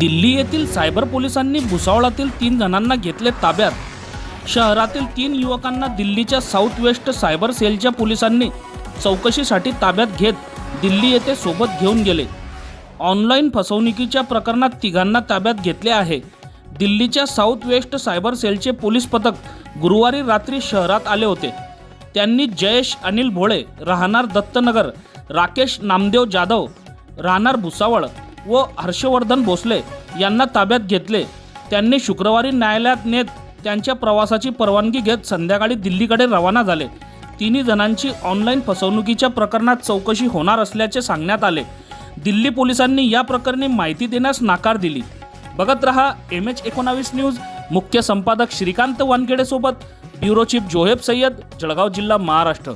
दिल्ली येथील सायबर पोलिसांनी भुसावळातील तीन जणांना घेतले ताब्यात. शहरातील तीन युवकांना दिल्लीच्या साऊथ वेस्ट सायबर सेलच्या पोलिसांनी चौकशीसाठी ताब्यात घेत दिल्ली येथे सोबत घेऊन गेले. ऑनलाईन फसवणुकीच्या प्रकरणात तिघांना ताब्यात घेतले आहे. दिल्लीच्या साऊथ वेस्ट सायबर सेलचे पोलीस पथक गुरुवारी रात्री शहरात आले होते. त्यांनी जयेश अनिल भोळे राहणार दत्तनगर राकेश नामदेव जाधव राहणार भुसावळ व हर्षवर्धन भोसले यांना ताब्यात घेतले. त्यांनी शुक्रवारी न्यायालयात नेत त्यांच्या प्रवासाची परवानगी घेत संध्याकाळी दिल्लीकडे रवाना झाले. तिन्ही जणांची ऑनलाईन फसवणुकीच्या प्रकरणात चौकशी होणार असल्याचे सांगण्यात आले. दिल्ली पोलिसांनी या प्रकरणी माहिती देण्यास नाकार दिली. बघत रहा एम एच एकोणावीस न्यूज. मुख्य संपादक श्रीकांत वानखेडेसोबत ब्युरो चीफ जोहेब सय्यद जळगाव जिल्हा महाराष्ट्र.